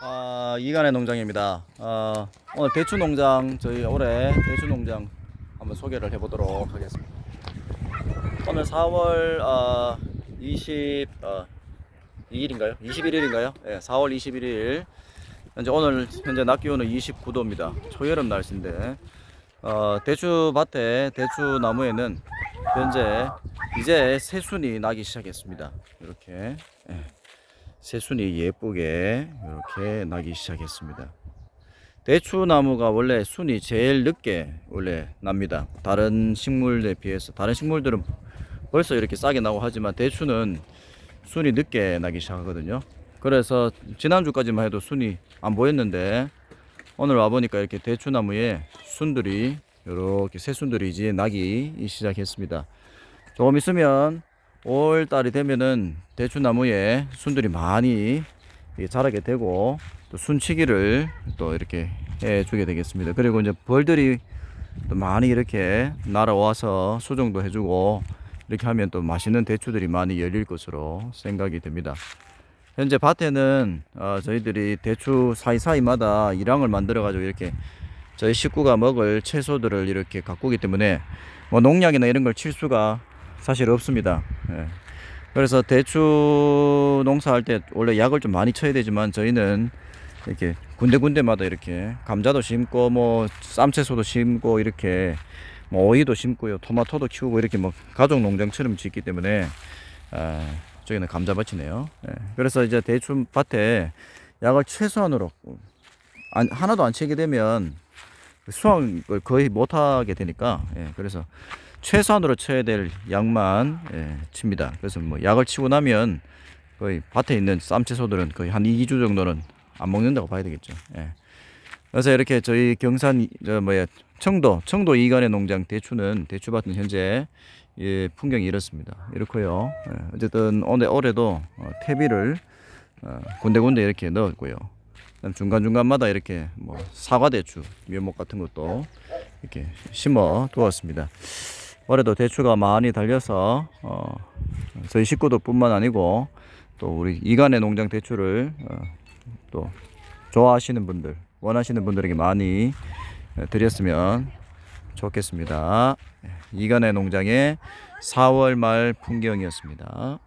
아, 이간의 농장입니다. 어, 오늘 대추 농장 저희 올해 대추 농장 한번 소개를 해보도록 하겠습니다. 오늘 4월 어, 20 어, 2일인가요? 21일인가요? 네, 4월 21일. 현재 오늘 현재 낮 기온은 29도입니다. 초여름 날씨인데 어, 대추 밭에 대추 나무에는 현재 이제 새순이 나기 시작했습니다. 이렇게. 예. 새순이 예쁘게 이렇게 나기 시작했습니다. 대추 나무가 원래 순이 제일 늦게 원래 납니다. 다른 식물에 비해서 다른 식물들은 벌써 이렇게 싸게 나고 하지만 대추는 순이 늦게 나기 시작하거든요. 그래서 지난주까지만 해도 순이 안 보였는데 오늘 와 보니까 이렇게 대추 나무에 순들이 이렇게 새순들이 이제 나기 시작했습니다. 조금 있으면 5월 달이 되면은 대추 나무에 순들이 많이 이렇게 자라게 되고 또 순치기를 또 이렇게 해 주게 되겠습니다. 그리고 이제 벌들이 또 많이 이렇게 날아와서 수정도 해주고 이렇게 하면 또 맛있는 대추들이 많이 열릴 것으로 생각이 됩니다. 현재 밭에는 어, 저희들이 대추 사이사이마다 일항을 만들어 가지고 이렇게 저희 식구가 먹을 채소들을 이렇게 가꾸기 때문에 뭐 농약이나 이런 걸 칠 수가 사실 없습니다. 예. 그래서 대추 농사할 때 원래 약을 좀 많이 쳐야 되지만 저희는 이렇게 군데군데마다 이렇게 감자도 심고 뭐 쌈채소도 심고 이렇게 뭐 오이도 심고요 토마토도 키우고 이렇게 뭐 가족 농장처럼 짓기 때문에 아, 저기는 감자밭이네요. 예. 그래서 이제 대추 밭에 약을 최소한으로 안, 하나도 안 치게 되면 수확을 거의 못 하게 되니까 예. 그래서 최소한으로 쳐야 될 약만 예, 칩니다. 그래서 뭐 약을 치고 나면 거의 밭에 있는 쌈채소들은 거의 한 2주 정도는 안 먹는다고 봐야 되겠죠. 예. 그래서 이렇게 저희 경산 이- 저 뭐야 청도 청도 이간의 농장 대추는 대추밭은 현재 예, 풍경이 이렇습니다. 이렇고요. 예, 어쨌든 오늘 올해도 어, 퇴비를 어, 군데군데 이렇게 넣었고요. 그다음 중간 중간마다 이렇게 뭐 사과 대추, 묘목 같은 것도 이렇게 심어 두었습니다. 올해도 대추가 많이 달려서 어, 저희 식구들뿐만 아니고 또 우리 이간의 농장 대추를 어, 또 좋아하시는 분들, 원하시는 분들에게 많이 어, 드렸으면 좋겠습니다. 이간의 농장의 4월 말 풍경이었습니다.